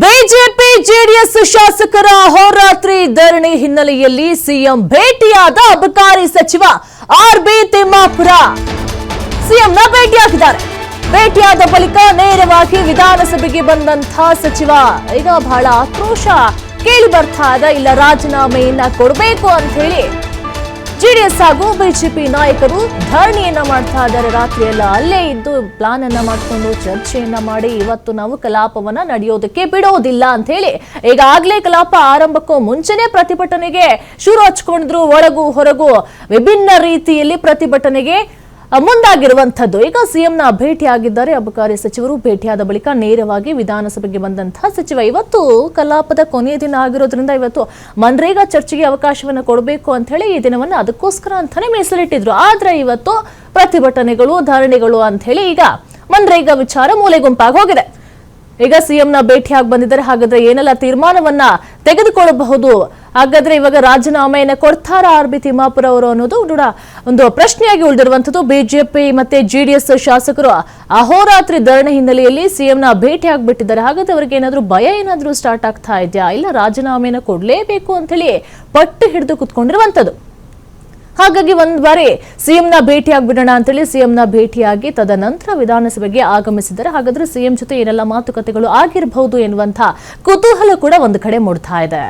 BJP JDS ಶಾಸಕರ ಅಹೋರಾತ್ರಿ ಧರಣಿ ಹಿನ್ನೆಲೆಯಲ್ಲಿ ಸಿಎಂ ಭೇಟಿಯಾದ ಅಬಕಾರಿ ಸಚಿವ ಆರ್ ಬಿ ತಿಮ್ಮಾಪುರ. ಸಿಎಂನ ಭೇಟಿಯಾಗಿದ್ದಾರೆ. ಭೇಟಿಯಾದ ಬಳಿಕ ನೇರವಾಗಿ ವಿಧಾನಸಭೆಗೆ ಬಂದಂಥ ಸಚಿವ, ಈಗ ಬಹಳ ಆಕ್ರೋಶ ಕೇಳಿ ಬರ್ತಾ ಇಲ್ಲ, ರಾಜೀನಾಮೆಯನ್ನ ಕೊಡಬೇಕು ಅಂತ ಹೇಳಿ ಜೆಡಿಎಸ್ ಹಾಗೂ ಬಿಜೆಪಿ ನಾಯಕರು ಧರಣಿಯನ್ನ ಮಾಡ್ತಾ ಇದ್ದಾರೆ. ರಾತ್ರಿ ಎಲ್ಲ ಅಲ್ಲೇ ಇದ್ದು ಪ್ಲಾನ್ ಅನ್ನ ಮಾಡಿಕೊಂಡು ಚರ್ಚೆಯನ್ನ ಮಾಡಿ ಇವತ್ತು ನಾವು ಕಲಾಪವನ್ನ ನಡೆಯೋದಕ್ಕೆ ಬಿಡೋದಿಲ್ಲ ಅಂತ ಹೇಳಿ ಈಗಾಗಲೇ ಕಲಾಪ ಆರಂಭಕ್ಕೂ ಮುಂಚೆನೆ ಪ್ರತಿಭಟನೆಗೆ ಶುರು ಹಚ್ಕೊಂಡಿದ್ರು. ಒಳಗು ಹೊರಗು ವಿಭಿನ್ನ ರೀತಿಯಲ್ಲಿ ಪ್ರತಿಭಟನೆಗೆ ಮುಂದಾಗಿರುವಂಥದ್ದು. ಈಗ ಸಿಎಂನ ಭೇಟಿಯಾಗಿದ್ದಾರೆ ಅಬಕಾರಿ ಸಚಿವರು. ಭೇಟಿಯಾದ ಬಳಿಕ ನೇರವಾಗಿ ವಿಧಾನಸಭೆಗೆ ಬಂದಂತಹ ಸಚಿವ. ಇವತ್ತು ಕಲಾಪದ ಕೊನೆಯ ದಿನ ಆಗಿರೋದ್ರಿಂದ ಇವತ್ತು ಮನ್ರೇಗಾ ಚರ್ಚೆಗೆ ಅವಕಾಶವನ್ನು ಕೊಡಬೇಕು ಅಂತ ಹೇಳಿ ಈ ದಿನವನ್ನು ಅದಕ್ಕೋಸ್ಕರ ಅಂತಾನೆ ಮೀಸಲಿಟ್ಟಿದ್ರು. ಆದ್ರೆ ಇವತ್ತು ಪ್ರತಿಭಟನೆಗಳು, ಧರಣಿಗಳು ಅಂತ ಹೇಳಿ ಈಗ ಮನ್ರೇಗಾ ವಿಚಾರ ಮೂಲೆ ಗುಂಪಾಗಿ ಹೋಗಿದೆ. ಈಗ ಸಿಎಂನ ಭೇಟಿಯಾಗಿ ಬಂದಿದ್ದಾರೆ. ಹಾಗಾದ್ರೆ ಏನೆಲ್ಲ ತೀರ್ಮಾನವನ್ನ ತೆಗೆದುಕೊಳ್ಳಬಹುದು? ಹಾಗಾದ್ರೆ ಇವಾಗ ರಾಜೀನಾಮೆಯನ್ನ ಕೊಡ್ತಾರ ಆರ್ ಬಿ ತಿಮ್ಮಾಪುರ ಅವರು ಅನ್ನೋದು ಕೂಡ ಒಂದು ಪ್ರಶ್ನೆಯಾಗಿ ಉಳಿದಿರುವಂತದ್ದು ಬಿಜೆಪಿ ಮತ್ತೆ ಜೆಡಿಎಸ್ ಶಾಸಕರು ಅಹೋರಾತ್ರಿ ಧರಣಿ ಹಿನ್ನೆಲೆಯಲ್ಲಿ ಸಿಎಂನ ಭೇಟಿ ಆಗ್ಬಿಟ್ಟಿದ್ದಾರೆ ಹಾಗಾದ್ರೆ ಅವರಿಗೆ ಏನಾದ್ರೂ ಭಯ ಏನಾದ್ರೂ ಸ್ಟಾರ್ಟ್ ಆಗ್ತಾ ಇದೆಯಾ? ಇಲ್ಲ ರಾಜೀನಾಮೆಯನ್ನ ಕೊಡಲೇಬೇಕು ಅಂತ ಹೇಳಿ ಪಟ್ಟು ಹಿಡಿದು ಕುತ್ಕೊಂಡಿರುವಂತದ್ದು ಹಾಗಾಗಿ ಒಂದ್ ಬಾರಿ ಸಿಎಂನ ಭೇಟಿಯಾಗ್ಬಿಡೋಣ ಅಂತೇಳಿ ಸಿಎಂನ ಭೇಟಿಯಾಗಿ ತದನಂತರ ವಿಧಾನಸಭೆಗೆ ಆಗಮಿಸಿದ್ದಾರೆ. ಹಾಗಾದ್ರೆ ಸಿಎಂ ಜೊತೆ ಏನೆಲ್ಲ ಮಾತುಕತೆಗಳು ಆಗಿರಬಹುದು ಎನ್ನುವಂತಹ ಕುತೂಹಲ ಕೂಡ ಒಂದು ಕಡೆ ಮೂಡ್ತಾ ಇದೆ.